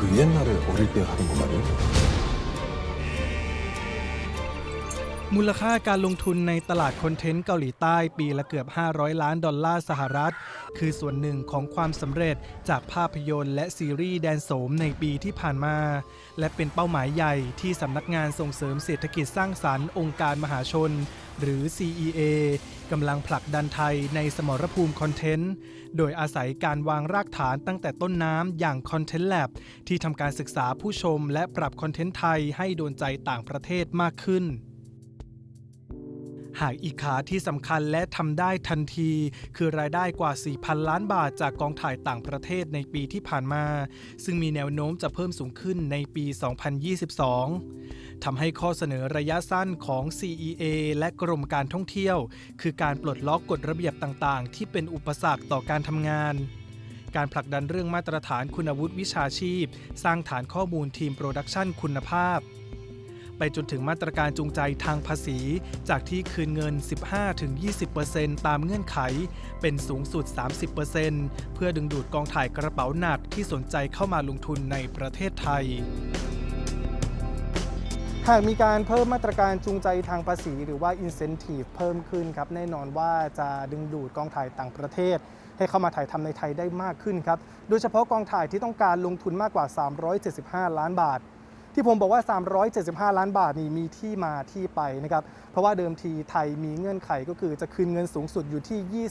그 옛날에 어릴 때 하던 거 말이에요? มูลค่าการลงทุนในตลาดคอนเทนต์เกาหลีใต้ปีละเกือบ 500 ล้านดอลลาร์สหรัฐ คือส่วนหนึ่งของความสำเร็จจากภาพยนตร์และซีรีส์แดนโสมในปีที่ผ่านมา และเป็นเป้าหมายใหญ่ที่สำนักงานส่งเสริมเศรษฐกิจสร้างสรรค์องค์การมหาชน หรือ CEA กำลังผลักดันไทยในสมรภูมิคอนเทนต์ โดยอาศัยการวางรากฐานตั้งแต่ต้นน้ำอย่าง Content Lab ที่ทำการศึกษาผู้ชมและปรับคอนเทนต์ไทยให้โดนใจต่างประเทศมากขึ้น หากอีกขาที่สำคัญและทำได้ทันที คือรายได้กว่า 4,000 ล้านบาทจากกองถ่ายต่างประเทศในปีที่ผ่านมา ซึ่งมีแนวโน้มจะเพิ่มสูงขึ้นในปี 2022 ทำให้ข้อเสนอระยะสั้นของ CEA และกรมการท่องเที่ยว คือการปลดล็อกกฎระเบียบต่างๆ ที่เป็นอุปสรรคต่อการทำงานการผลักดันเรื่องมาตรฐานคุณวุฒิวิชาชีพ สร้างฐานข้อมูลทีมโปรดักชันคุณภาพ ไปจนถึงมาตรการจูงใจทางภาษี จากที่คืนเงิน 15-20%ตามเงื่อนไข เป็นสูงสุด 30%เพื่อดึงดูดกองถ่ายกระเป๋าหนักที่สนใจเข้ามาลงทุนในประเทศไทยหากมีการเพิ่มมาตรการจูงใจทางภาษี หรือว่า incentive เพิ่มขึ้นครับ แน่นอนว่าจะดึงดูดกองถ่ายต่างประเทศ ให้เข้ามาถ่ายทำในไทยได้มากขึ้นครับ โดยเฉพาะกองถ่ายที่ต้องการลงทุนมากกว่า 375 ล้านบาท ที่ผมบอกว่า 375 ล้านบาทนี่มีที่มาที่ไปนะครับ เพราะว่าเดิมทีไทยมีเงื่อนไขก็คือจะคืนเงินสูงสุดอยู่ที่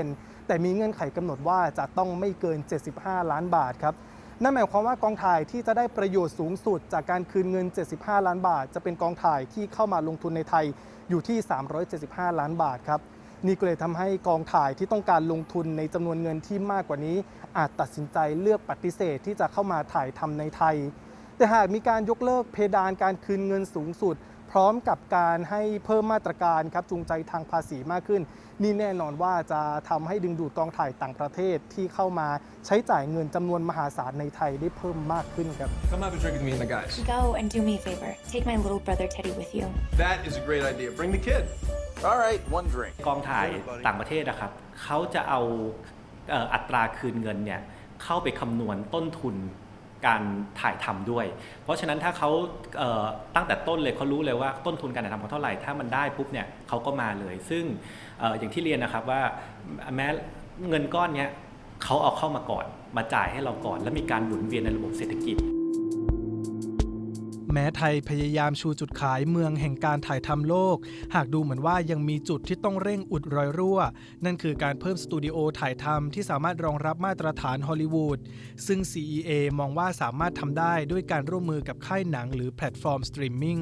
20%แต่มีเงื่อนไขกำหนดว่าจะต้องไม่เกิน 75 ล้านบาทครับนั่นหมายความว่ากองถ่ายที่จะได้ประโยชน์สูงสุดจากการคืนเงิน 75 ล้านบาท จะเป็นกองถ่ายที่เข้ามาลงทุนในไทยอยู่ที่ 375 ล้านบาทครับนี่ก็เลยทำให้กองถ่ายที่ต้องการลงทุนในจำนวนเงินที่มากกว่านี้ อาจตัดสินใจเลือกปฏิเสธที่จะเข้ามาถ่ายทำในไทย แต่หากมีการยกเลิกเพดานการคืนเงินสูงสุด พร้อมกับการให้เพิ่มมาตรการครับจูงใจทางภาษีมากขึ้น นี่แน่นอนว่าจะทำให้ดึงดูดกองถ่ายต่างประเทศที่เข้ามาใช้จ่ายเงินจำนวนมหาศาลในไทยได้เพิ่มมากขึ้นครับ Come have a drink with me and the guys. Go and do me a favor. Take my little brother Teddy with you. That is a great idea. Bring the kid. All right, one drink. กองถ่ายต่างประเทศนะครับเขาจะเอาเอ่ออัตราคืนเงินเนี่ยเข้าไปคำนวณต้นทุน การถ่ายทำด้วย เพราะฉะนั้นถ้าเขาเตั้งแต่ต้นเลยเขารู้เลยว่าต้นทุนการถ่ายทำเขาเท่าไหร่ ถ้ามันได้ปุ๊บเนี่ยเขาก็มาเลย ซึ่งเอ่ออย่างที่เรียนนะครับว่าแม้เงินก้อนเนี้ยเขาเอาเข้ามาก่อน มาจ่ายให้เราก่อน แล้วมีการหมุนเวียนในระบบเศรษฐกิจ แม้ไทยพยายามชูจุดขายเมืองแห่งการถ่ายทำโลก หากดูเหมือนว่ายังมีจุดที่ต้องเร่งอุดรอยรั่ว นั่นคือการเพิ่มสตูดิโอถ่ายทำที่สามารถรองรับมาตรฐานฮอลลีวูดซึ่ง CEA มองว่าสามารถทำได้ด้วยการร่วมมือกับค่ายหนังหรือแพลตฟอร์มสตรีมมิ่ง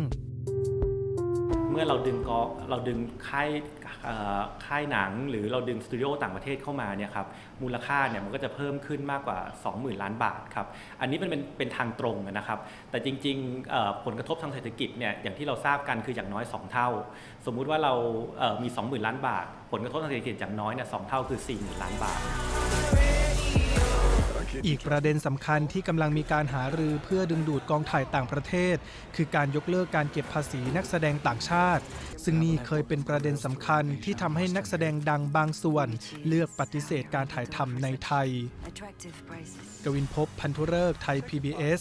เมื่อเราดึงกอเราดึงค่ายค่ายหนัง หรือเราดึงสตูดิโอต่างประเทศเข้ามาเนี่ยครับมูลค่าเนี่ยมันก็จะเพิ่มขึ้นมากกว่า 20,000 ล้านบาทครับอันนี้มันเป็นเป็นทางตรงนะครับ แต่จริงๆผลกระทบทางเศรษฐกิจเนี่ยอย่างที่เราทราบกันคืออย่างน้อย 2 เท่า สมมุติว่าเราเอ่อมี 20,000 ล้านบาท ผลกระทบทางเศรษฐกิจอย่างน้อยเนี่ยสองเท่าคือ 40,000 ล้านบาท อีกประเด็นสำคัญที่กำลังมีการหารือเพื่อดึงดูดกองถ่ายต่างประเทศ คือการยกเลิกการเก็บภาษีนักแสดงต่างชาติ ซึ่งนี่เคยเป็นประเด็นสำคัญที่ทำให้นักแสดงดังบางส่วน เลือกปฏิเสธการถ่ายทำในไทย กวินพบพันธุเริกษ์ไทย PBS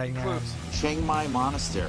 รายงาน Chiang Mai Monastery.